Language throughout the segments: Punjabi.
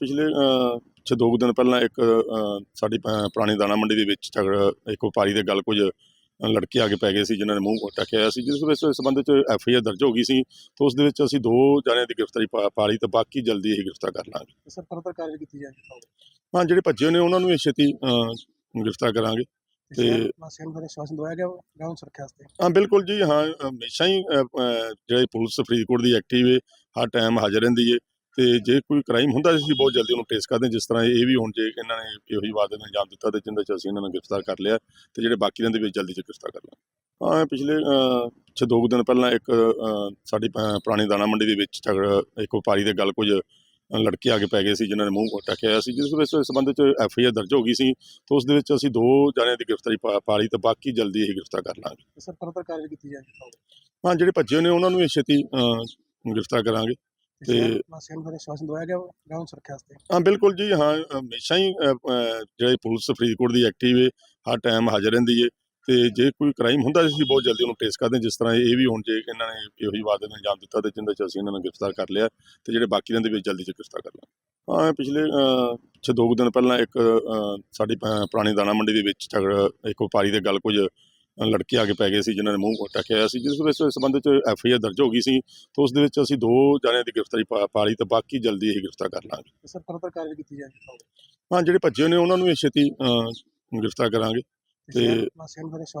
ਪਿਛਲੇ ਪਿੱਛੇ ਦੋ ਦਿਨ ਪਹਿਲਾਂ ਇੱਕ ਸਾਡੀ ਪੁਰਾਣੀ ਦਾਣਾ ਮੰਡੀ ਦੇ ਵਿੱਚ ਝਗੜਾ ਇੱਕ ਵਪਾਰੀ ਦੇ ਗੱਲ ਕੁਝ ਲੜਕੇ ਆ ਕੇ ਪੈ ਗਏ ਸੀ ਜਿਨ੍ਹਾਂ ਨੇ ਮੂੰਹ ਟੱਕਿਆ ਹੋਇਆ ਸੀ ਜਿਸ ਵਿੱਚ ਇਸ ਸੰਬੰਧ ਚ ਐਫ ਆਈ ਆਰ ਦਰਜ ਹੋ ਗਈ ਸੀ ਤੇ ਉਸ ਦੇ ਵਿੱਚ ਅਸੀਂ ਦੋ ਜਣਿਆਂ ਦੀ ਗ੍ਰਿਫਤਾਰੀ ਪਾ ਲਈ ਤੇ ਬਾਕੀ ਜਲਦੀ ਹੀ ਗ੍ਰਿਫਤਾਰ ਕਰ ਲਾਂਗੇ। ਸਰ ਫਰਦਰ ਕਾਰਵਾਈ ਕੀਤੀ ਜਾਏਗੀ ਹਾਂ ਜਿਹੜੇ ਭੱਜੇ ਨੇ ਉਹਨਾਂ ਨੂੰ ਵੀ ਛੇਤੀ ਗ੍ਰਿਫਤਾਰ ਕਰਾਂਗੇ। ਤੇ ਵਾਸੀਆਂ ਨੂੰ ਆਸ਼ਵਾਸਨ ਦਵਾਇਆ ਗਿਆ ਗਾਉਂ ਸੁਰੱਖਿਆ ਵਾਸਤੇ? ਹਾਂ ਬਿਲਕੁਲ ਜੀ ਹਾਂ ਹਮੇਸ਼ਾ ਹੀ ਜਿਹੜੀ ਪੁਲਿਸ ਫਰੀਦਕੋਟ ਦੀ ਐਕਟਿਵ ਹੈ ਹਰ ਟਾਈਮ ਹਾਜ਼ਰ ਰਹਿੰਦੀ ਹੈ ਤੇ ਜੇ ਕੋਈ ਕ੍ਰਾਈਮ ਹੁੰਦਾ ਅਸੀਂ ਬਹੁਤ ਜਲਦੀ ਉਹਨੂੰ ਟ੍ਰੇਸ ਕਰਦੇ ਜਿਸ ਤਰ੍ਹਾਂ ਇਹ ਵੀ ਹੁਣ ਜੇ ਇਹਨਾਂ ਨੇ ਇਹੋ ਹੀ ਵਾਅਦੇ ਨੂੰ ਅੰਜਾਮ ਦਿੱਤਾ ਤੇ ਜਿੰਦੇ ਚ ਅਸੀਂ ਇਹਨਾਂ ਨੂੰ ਗ੍ਰਿਫਤਾਰ ਕਰ ਲਿਆ ਤੇ ਜਿਹੜੇ ਬਾਕੀ ਰਹਿੰਦੇ ਵਿੱਚ ਜਲਦੀ ਚ ਗ੍ਰਿਫਤਾਰ ਕਰ ਲਾਂਗੇ। ਹਾਂ ਪਿਛਲੇ ਪਿੱਛੇ ਦੋ ਦਿਨ ਪਹਿਲਾਂ ਇੱਕ ਸਾਡੀ ਪੁਰਾਣੀ ਦਾਣਾ ਮੰਡੀ ਦੇ ਵਿੱਚ ਝਗੜਾ ਇੱਕ ਵਪਾਰੀ ਦੇ ਗੱਲ ਕੁਝ ਲੜਕੇ ਆ ਕੇ ਪੈ ਗਏ ਸੀ ਜਿਨ੍ਹਾਂ ਨੇ ਮੂੰਹ ਟੱਕਿਆ ਹੋਇਆ ਸੀ ਜਿਸ ਵਿੱਚ ਸੰਬੰਧ ਚ ਐਫ ਆਈ ਆਰ ਦਰਜ ਹੋ ਗਈ ਸੀ ਤੇ ਉਸ ਦੇ ਵਿੱਚ ਅਸੀਂ ਦੋ ਜਣਿਆਂ ਦੀ ਗ੍ਰਿਫਤਾਰੀ ਪਾ ਲਈ ਤੇ ਬਾਕੀ ਜਲਦੀ ਹੀ ਗ੍ਰਿਫਤਾਰ ਕਰ ਲਾਂਗੇ। ਸਰ ਫਰਦਰ ਕਾਰਵਾਈ ਕੀਤੀ ਜਾਏਗੀ ਹਾਂ ਜਿਹੜੇ ਭੱਜੇ ਨੇ ਉਹਨਾਂ ਨੂੰ ਛੇਤੀ ਗ੍ਰਿਫਤਾਰ ਕਰਾਂਗੇ। ਤੇ ਵਾਸੀਆਂ ਨੂੰ ਫਿਰ ਆਸ਼ਵਾਸਨ ਦਵਾਇਆ ਗਿਆ ਗਾਉਂ ਸੁਰੱਖਿਆ ਵਾਸਤੇ ਹਾਂ ਬਿਲਕੁਲ ਜੀ ਹਾਂ ਹਮੇਸ਼ਾ ਹੀ ਜਿਹੜੀ ਪੁਲਿਸ ਫਰੀਦਕੋਟ ਦੀ ਐਕਟਿਵ ਹੈ ਹਰ ਟਾਈਮ ਹਾਜ਼ਰ ਰਹਿੰਦੀ ਹੈ ਤੇ ਜੇ ਕੋਈ ਕ੍ਰਾਈਮ ਹੁੰਦਾ ਅਸੀਂ ਬਹੁਤ ਜਲਦੀ ਉਹਨੂੰ ਟ੍ਰੇਸ ਕਰਦੇ ਜਿਸ ਤਰ੍ਹਾਂ ਇਹ ਵੀ ਹੁਣ ਜੇ ਇਹਨਾਂ ਨੇ ਇਹੋ ਹੀ ਵਾਅਦੇ ਨੂੰ ਅੰਜਾਮ ਦਿੱਤਾ ਤੇ ਜਿੰਦੇ ਚ ਅਸੀਂ ਇਹਨਾਂ ਨੂੰ ਗ੍ਰਿਫਤਾਰ ਕਰ ਲਿਆ ਤੇ ਜਿਹੜੇ ਬਾਕੀ ਰਹਿੰਦੇ ਵਿੱਚ ਜਲਦੀ ਚ ਗ੍ਰਿਫਤਾਰ ਕਰ ਲਾਂਗੇ ਹਾਂ ਪਿਛਲੇ ਪਿੱਛੇ ਦੋ ਦਿਨ ਪਹਿਲਾਂ ਇੱਕ ਸਾਡੀ ਪੁਰਾਣੀ ਦਾਣਾ ਮੰਡੀ ਦੇ ਵਿੱਚ ਝਗੜਾ ਇੱਕ ਵਪਾਰੀ ਦੇ ਗੱਲ ਕੁਝ ਲੜਕੇ ਆ ਕੇ ਪੈ ਗਏ ਸੀ ਜਿਨ੍ਹਾਂ ਨੇ ਮੂੰਹ ਟੱਕਿਆ ਸੀ ਜਿਸ ਵਿੱਚ ਸੰਬੰਧ ਚ ਐਫ ਆਈ ਆਰ ਦਰਜ ਹੋ ਗਈ ਸੀ ਤੇ ਉਸ ਦੇ ਵਿੱਚ ਅਸੀਂ ਦੋ ਜਣਿਆਂ ਦੀ ਗ੍ਰਿਫਤਾਰੀ ਪਾ ਲਈ ਤੇ ਬਾਕੀ ਜਲਦੀ ਹੀ ਗ੍ਰਿਫਤਾਰ ਕਰ ਲਾਂਗੇ। ਸਰ ਫਰਦਰ ਕਾਰਵਾਈ ਕੀਤੀ ਜਾਏਗੀ ਹਾਂ ਜਿਹੜੇ ਭੱਜੇ ਨੇ ਉਹਨਾਂ ਨੂੰ ਵੀ ਛੇਤੀ ਗ੍ਰਿਫਤਾਰ ਕਰਾਂਗੇ। ਤੇ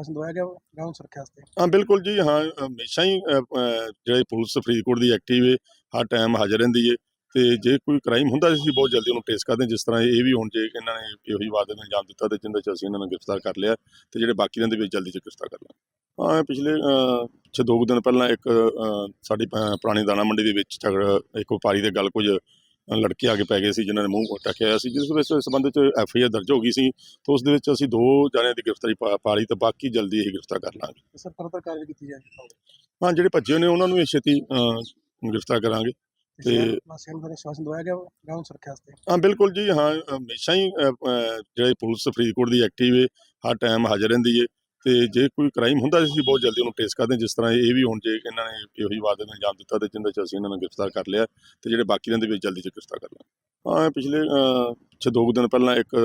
ਦਵਾਇਆ ਗਿਆ ਗਾਉਂ ਸੁਰੱਖਿਆ ਵਾਸਤੇ? ਹਾਂ ਬਿਲਕੁਲ ਜੀ ਹਾਂ ਹਮੇਸ਼ਾ ਹੀ ਜਿਹੜੀ ਪੁਲਿਸ ਫਰੀਦਕੋਟ ਦੀ ਐਕਟਿਵ ਹੈ ਹਰ ਟਾਈਮ ਹਾਜ਼ਰ ਰਹਿੰਦੀ ਹੈ ਤੇ ਜੇ ਕੋਈ ਕ੍ਰਾਈਮ ਹੁੰਦਾ ਅਸੀਂ ਬਹੁਤ ਜਲਦੀ ਉਹਨੂੰ ਟ੍ਰੇਸ ਕਰਦੇ ਜਿਸ ਤਰ੍ਹਾਂ ਇਹ ਵੀ ਹੁਣ ਜੇ ਇਹਨਾਂ ਨੇ ਇਹੋ ਹੀ ਵਾਅਦੇ ਨੂੰ ਅੰਜਾਮ ਦਿੱਤਾ ਤੇ ਜਿੰਦੇ ਚ ਅਸੀਂ ਇਹਨਾਂ ਨੂੰ ਗ੍ਰਿਫਤਾਰ ਕਰ ਲਿਆ ਤੇ ਜਿਹੜੇ ਬਾਕੀ ਰਹਿੰਦੇ ਵਿੱਚ ਜਲਦੀ ਚ ਗ੍ਰਿਫਤਾਰ ਕਰ ਲਾਂਗੇ ਹਾਂ ਪਿਛਲੇ ਪਿੱਛੇ ਦੋ ਦਿਨ ਪਹਿਲਾਂ ਇੱਕ ਸਾਡੀ ਪੁਰਾਣੀ ਦਾਣਾ ਮੰਡੀ ਦੇ ਵਿੱਚ ਝਗੜਾ ਇੱਕ ਵਪਾਰੀ ਦੇ ਗੱਲ ਕੁਝ ਲੜਕੇ ਆ ਕੇ ਪੈ ਗਏ ਸੀ ਜਿਨ੍ਹਾਂ ਨੇ ਮੂੰਹ ਟੱਕਿਆ ਸੀ ਜਿਸ ਵਿੱਚ ਸੰਬੰਧ ਚ ਐਫ ਆਈ ਆਰ ਦਰਜ ਹੋ ਗਈ ਸੀ ਤੇ ਉਸ ਦੇ ਵਿੱਚ ਅਸੀਂ ਦੋ ਜਣਿਆਂ ਦੀ ਗ੍ਰਿਫਤਾਰੀ ਪਾ ਲਈ ਤੇ ਬਾਕੀ ਜਲਦੀ ਹੀ ਗ੍ਰਿਫਤਾਰ ਕਰ ਲਾਂਗੇ। ਸਰ ਫਰਦਰ ਕਾਰਵਾਈ ਕੀਤੀ ਜਾਏਗੀ। ਹਾਂ ਜਿਹੜੇ ਭੱਜੇ ਨੇ ਉਹਨਾਂ ਨੂੰ ਛੇਤੀ ਗ੍ਰਿਫਤਾਰ ਕਰਾਂਗੇ। ਤੇ ਵਾਸੀਆਂ ਨੂੰ ਆਸ਼ਵਾਸਨ ਦਵਾਇਆ ਗਿਆ ਗਾਉਂ ਸੁਰੱਖਿਆ ਵਾਸਤੇ ਹਾਂ ਬਿਲਕੁਲ ਜੀ ਹਾਂ ਹਮੇਸ਼ਾ ਹੀ ਜਿਹੜੀ ਪੁਲਿਸ ਫਰੀਦਕੋਟ ਦੀ ਐਕਟਿਵ ਹੈ ਹਰ ਟਾਈਮ ਹਾਜ਼ਰ ਰਹਿੰਦੀ ਹੈ ਤੇ ਜੇ ਕੋਈ ਕ੍ਰਾਈਮ ਹੁੰਦਾ ਅਸੀਂ ਬਹੁਤ ਜਲਦੀ ਉਹਨੂੰ ਟ੍ਰੇਸ ਕਰਦੇ ਜਿਸ ਤਰ੍ਹਾਂ ਇਹ ਵੀ ਹੁਣ ਜੇ ਇਹਨਾਂ ਨੇ ਇਹੋ ਹੀ ਵਾਅਦੇ ਨੂੰ ਅੰਜਾਮ ਦਿੱਤਾ ਤੇ ਜਿੰਦੇ ਚ ਅਸੀਂ ਇਹਨਾਂ ਨੂੰ ਗ੍ਰਿਫਤਾਰ ਕਰ ਲਿਆ ਤੇ ਜਿਹੜੇ ਬਾਕੀ ਰਹਿੰਦੇ ਵਿੱਚ ਜਲਦੀ ਚ ਗ੍ਰਿਫਤਾਰ ਕਰ ਲਾਂਗੇ ਹਾਂ ਪਿਛਲੇ ਪਿੱਛੇ ਦੋ ਦਿਨ ਪਹਿਲਾਂ ਇੱਕ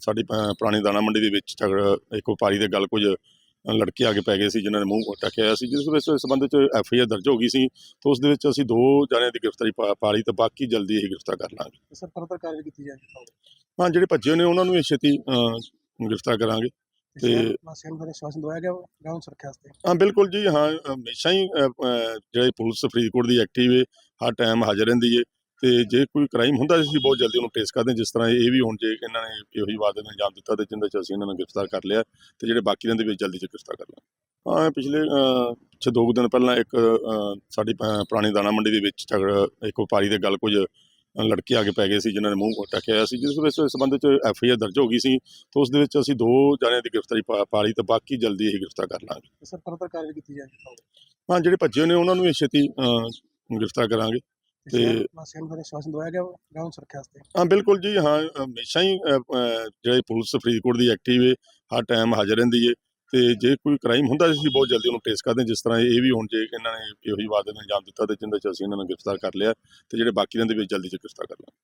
ਸਾਡੀ ਪੁਰਾਣੀ ਦਾਣਾ ਮੰਡੀ ਦੇ ਵਿੱਚ ਝਗੜਾ ਇੱਕ ਵਪਾਰੀ ਦੇ ਗੱਲ ਕੁਝ ਲੜਕੇ ਆ ਕੇ ਪੈ ਗਏ ਸੀ ਜਿਨ੍ਹਾਂ ਨੇ ਮੂੰਹ ਟੱਕਿਆ ਹੋਇਆ ਸੀ ਜਿਸ ਵਿੱਚ ਇਸ ਸੰਬੰਧ ਚ ਐਫ ਆਈ ਆਰ ਦਰਜ ਹੋ ਗਈ ਸੀ ਤੇ ਉਸ ਦੇ ਵਿੱਚ ਅਸੀਂ ਦੋ ਜਣਿਆਂ ਦੀ ਗ੍ਰਿਫਤਾਰੀ ਪਾ ਲਈ ਤੇ ਬਾਕੀ ਜਲਦੀ ਹੀ ਗ੍ਰਿਫਤਾਰ ਕਰ ਲਾਂਗੇ। ਸਰ ਫਰਦਰ ਕਾਰਵਾਈ ਕੀਤੀ ਜਾਏਗੀ ਹਾਂ? ਜਿਹੜੇ ਭੱਜੇ ਨੇ ਉਹਨਾਂ ਨੂੰ ਛੇਤੀ ਗ੍ਰਿਫਤਾਰ ਕਰਾਂਗੇ ਤੇ ਦਵਾਇਆ ਗਿਆ ਗਾਉਂ ਸੁਰੱਖਿਆ ਵਾਸਤੇ? ਹਾਂ ਬਿਲਕੁਲ ਜੀ ਹਾਂ ਹਮੇਸ਼ਾ ਹੀ ਜਿਹੜੀ ਪੁਲਿਸ ਫਰੀਦਕੋਟ ਦੀ ਐਕਟਿਵ ਹੈ ਹਰ ਟਾਈਮ ਹਾਜ਼ਰ ਰਹਿੰਦੀ ਹੈ। ਤੇ ਜੇ ਕੋਈ ਕ੍ਰਾਈਮ ਹੁੰਦਾ ਅਸੀਂ ਬਹੁਤ ਜਲਦੀ ਉਹਨੂੰ ਟ੍ਰੇਸ ਕਰਦੇ ਜਿਸ ਤਰ੍ਹਾਂ ਇਹ ਵੀ ਹੁਣ ਜੇ ਇਹਨਾਂ ਨੇ ਇਹੋ ਹੀ ਵਾਅਦੇ ਨੂੰ ਅੰਜਾਮ ਦਿੱਤਾ ਤੇ ਜਿੰਦੇ ਚ ਅਸੀਂ ਇਹਨਾਂ ਨੂੰ ਗ੍ਰਿਫਤਾਰ ਕਰ ਲਿਆ ਤੇ ਜਿਹੜੇ ਬਾਕੀ ਰਹਿੰਦੇ ਵਿੱਚ ਜਲਦੀ ਚ ਗ੍ਰਿਫਤਾਰ ਕਰ ਲਾਂਗੇ ਹਾਂ ਪਿਛਲੇ ਪਿੱਛੇ ਦੋ ਦਿਨ ਪਹਿਲਾਂ ਇੱਕ ਸਾਡੀ ਪੁਰਾਣੀ ਦਾਣਾ ਮੰਡੀ ਦੇ ਵਿੱਚ ਝਗੜਾ ਇੱਕ ਵਪਾਰੀ ਦੇ ਗੱਲ ਕੁਝ ਲੜਕੇ ਆ ਕੇ ਪੈ ਗਏ ਸੀ ਜਿਨ੍ਹਾਂ ਨੇ ਮੂੰਹ ਟੱਕਿਆ ਹੋਇਆ ਸੀ ਜਿਸ ਵਿੱਚ ਇਸ ਸੰਬੰਧ ਚ ਐਫ ਆਈ ਆਰ ਦਰਜ ਹੋ ਗਈ ਸੀ ਤੇ ਉਸ ਦੇ ਵਿੱਚ ਅਸੀਂ ਦੋ ਜਣਿਆਂ ਦੀ ਗ੍ਰਿਫਤਾਰੀ ਪਾ ਲਈ ਤੇ ਬਾਕੀ ਜਲਦੀ ਹੀ ਗ੍ਰਿਫਤਾਰ ਕਰ ਲਾਂਗੇ। ਸਰ ਫਰਦਰ ਕਾਰਵਾਈ ਕੀਤੀ ਜਾਏਗੀ। ਹਾਂ ਜਿਹੜੇ ਭੱਜੇ ਨੇ ਉਹਨਾਂ ਨੂੰ ਵੀ ਛੇਤੀ ਗ੍ਰਿਫਤਾਰ ਕਰਾਂਗੇ। ਤੇ ਵਾਸੀਆਂ ਨੂੰ ਫਿਰ ਆਸ਼ਵਾਸਨ ਦਵਾਇਆ ਗਿਆ ਗਾਉਂ ਸੁਰੱਖਿਆ ਵਾਸਤੇ। ਹਾਂ ਬਿਲਕੁਲ ਜੀ ਹਾਂ ਹਮੇਸ਼ਾ ਹੀ ਜਿਹੜੀ ਪੁਲਿਸ ਫਰੀਦਕੋਟ ਦੀ ਐਕਟਿਵ ਹੈ ਹਰ ਟਾਈਮ ਹਾਜ਼ਰ ਰਹਿੰਦੀ ਹੈ ਤੇ ਜੇ ਕੋਈ ਕ੍ਰਾਈਮ ਹੁੰਦਾ ਅਸੀਂ ਬਹੁਤ ਜਲਦੀ ਉਹਨੂੰ ਟ੍ਰੇਸ ਕਰਦੇ ਜਿਸ ਤਰ੍ਹਾਂ ਇਹ ਵੀ ਹੁਣ ਜੇ ਇਹਨਾਂ ਨੇ ਇਹੋ ਹੀ ਵਾਅਦੇ ਨੂੰ ਅੰਜਾਮ ਦਿੱਤਾ ਤੇ ਜਿੰਦੇ ਚ ਅਸੀਂ ਇਹਨਾਂ ਨੂੰ ਗ੍ਰਿਫਤਾਰ ਕਰ ਲਿਆ ਤੇ ਜਿਹੜੇ ਬਾਕੀ ਰਹਿੰਦੇ ਵਿੱਚ ਜਲਦੀ ਚ ਗ੍ਰਿਫਤਾਰ ਕਰ ਲਾਂਗੇ